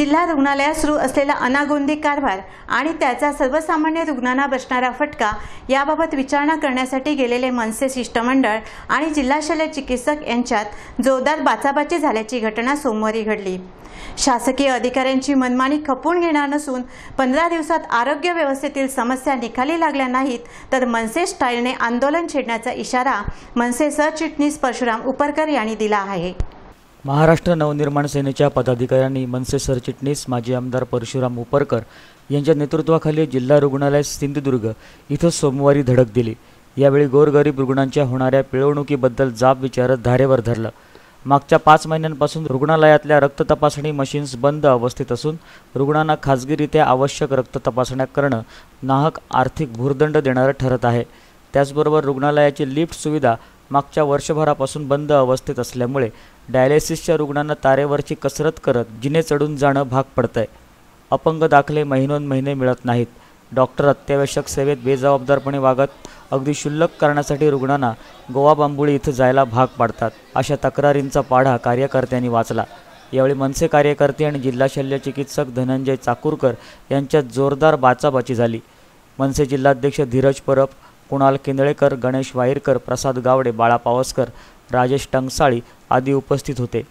जिल्हा रुग्णालयात सुरू असलेला अनागोंदी कारभार आणि त्याचा सर्वसामान्य रुग्णांना बसणारा फटका याबाबत विचारणा करण्यासाठी गेलेले मनसे शिष्टमंडळ आणि जिल्हा शल्य चिकित्सक यांच्यात जोरदार बाचाबाची झाल्याची घटना सोमवारी घडली. शासकीय अधिकाऱ्यांची मनमानी खपून घेणार नसून पंधरा दिवसात आरोग्य व्यवस्थेतील समस्या निकाली लागल्या नाहीत तर मनसे स्टाईलने आंदोलन छेडण्याचा इशारा मनसे सरचिटणीस परशुराम उपरकर यांनी दिला आहे. महाराष्ट्र नवनिर्माण सेनेच्या पदाधिकाऱ्यांनी मनसे सरचिटणीस माजी आमदार परशुराम उपरकर यांच्या नेतृत्वाखाली जिल्हा रुग्णालय सिंधुदुर्ग इथं सोमवारी धडक दिली. यावेळी गोरगरीब रुग्णांच्या होणाऱ्या पिळवणुकीबद्दल जाब विचारत धारेवर धरलं. मागच्या पाच महिन्यांपासून रुग्णालयातल्या रक्त तपासणी मशीन्स बंद अवस्थेत असून रुग्णांना खाजगीरित्या आवश्यक रक्त तपासण्या करणं नाहक आर्थिक भूर्दंड देणारं ठरत आहे. त्याचबरोबर रुग्णालयाची लिफ्ट सुविधा मागच्या वर्षभरापासून बंद अवस्थेत असल्यामुळे डायलिसिसच्या रुग्णांना तारेवरची कसरत करत जिने चढून जाणं भाग पडतंय. अपंग दाखले महिनोन महिने मिळत नाहीत. डॉक्टर अत्यावश्यक सेवेत बेजबाबदारपणे वागत अगदी क्षुल्लक करण्यासाठी रुग्णांना गोवा बांबुळी इथं जायला भाग पाडतात अशा तक्रारींचा पाढा कार्यकर्त्यांनी वाचला. यावेळी मनसे कार्यकर्ते आणि जिल्हा शल्य चिकित्सक धनंजय चाकूरकर यांच्यात जोरदार बाचाबाची झाली. मनसे जिल्हाध्यक्ष धीरज परब कुणाल केंदळेकर गणेश वाईरकर प्रसाद गावडे बाळा पावसकर राजेश टंगसाळी आदी उपस्थित होते.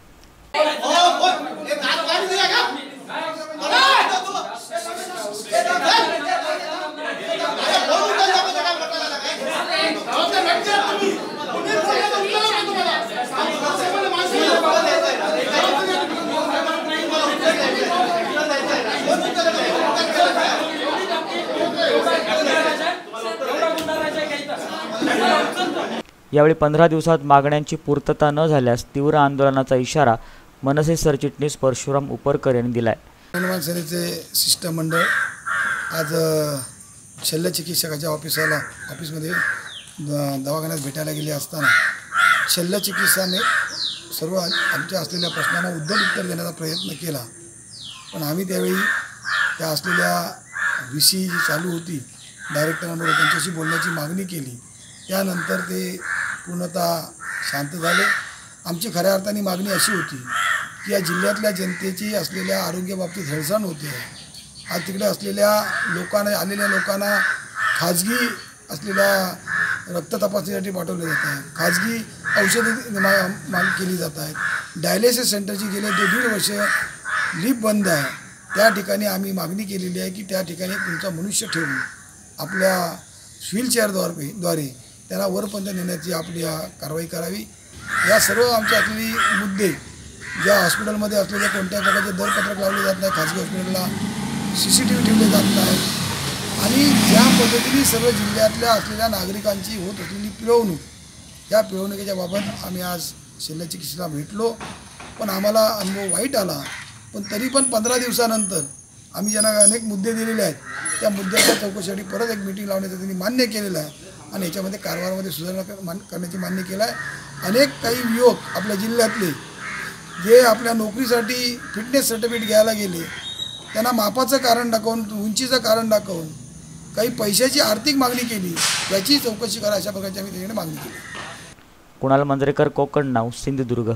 यावेळी पंधरा दिवसात मागण्यांची पूर्तता न झाल्यास तीव्र आंदोलनाचा इशारा मनसे सरचिटणीस परशुराम उपरकर यांनी दिलाय. हनुमान सेनेचे शिष्टमंडळ आज शल्यचिकित्सकाच्या शल्य चिकित्सकाच्या ऑफिसाला ऑफिसमध्ये दवाखान्यात भेटायला गेले असताना शल्य चिकित्साने सर्व आमच्या असलेल्या प्रश्नांना उद्धट उत्तर देण्याचा प्रयत्न केला. पण आम्ही त्यावेळी त्या असलेल्या व्ही सी जी चालू होती डायरेक्टरांबरोबर त्यांच्याशी बोलण्याची मागणी केली. त्यानंतर ते पूर्णतः शांत झाले. आमची खऱ्या अर्थाने मागणी अशी होती की या जिल्ह्यातल्या जनतेची असलेल्या आरोग्याबाबतीत हेळसांड होते. आज तिकडे असलेल्या लोकांना आलेल्या लोकांना खाजगी असलेल्या रक्त तपासणीसाठी पाठवले जात आहे. खाजगी औषधे मा माग केली जात आहेत. डायलिसिस सेंटरची गेले ते दीड वर्ष लिप बंद आहे. त्या ठिकाणी आम्ही मागणी केलेली आहे की त्या ठिकाणी तुमचा मनुष्य ठेवून आपल्या व्हीलचेअरद्वारे द्वारे त्यांना वरपर्यंत नेण्याची आपली कारवाई करावी. या सर्व आमच्या असलेली मुद्दे ज्या हॉस्पिटलमध्ये असलेल्या कोणत्या प्रकारचे दरपत्रक लावले जात नाही खाजगी हॉस्पिटलला सी सी टी व्ही ठेवले जात नाही. आणि ज्या पद्धतीने सर्व जिल्ह्यातल्या असलेल्या नागरिकांची होत असलेली पिळवणूक या पिळवणुकीच्या बाबत आम्ही आज शल्य चिकित्सेला भेटलो. पण आम्हाला अनुभव वाईट आला. पण तरी पण पंधरा दिवसानंतर आम्ही ज्यांना अनेक मुद्दे दिलेले आहेत त्या मुद्द्याच्या चौकशीसाठी परत एक मिटिंग लावण्याचं त्यांनी मान्य केलेलं आहे. आणि याच्यामध्ये कारभारामध्ये सुधारणा मान करण्याची मान्य केलं आहे. अनेक काही युवक आपल्या जिल्ह्यातले जे आपल्या नोकरीसाठी फिटनेस सर्टिफिकेट घ्यायला गेले त्यांना मापाचं कारण दाखवून उंचीचं कारण दाखवून काही पैशाची आर्थिक मागणी केली याची चौकशी करा अशा प्रकारची आम्ही त्याच्याकडे मागणी केली. कुणाल मांजरेकर कोकण नाव सिंधुदुर्ग.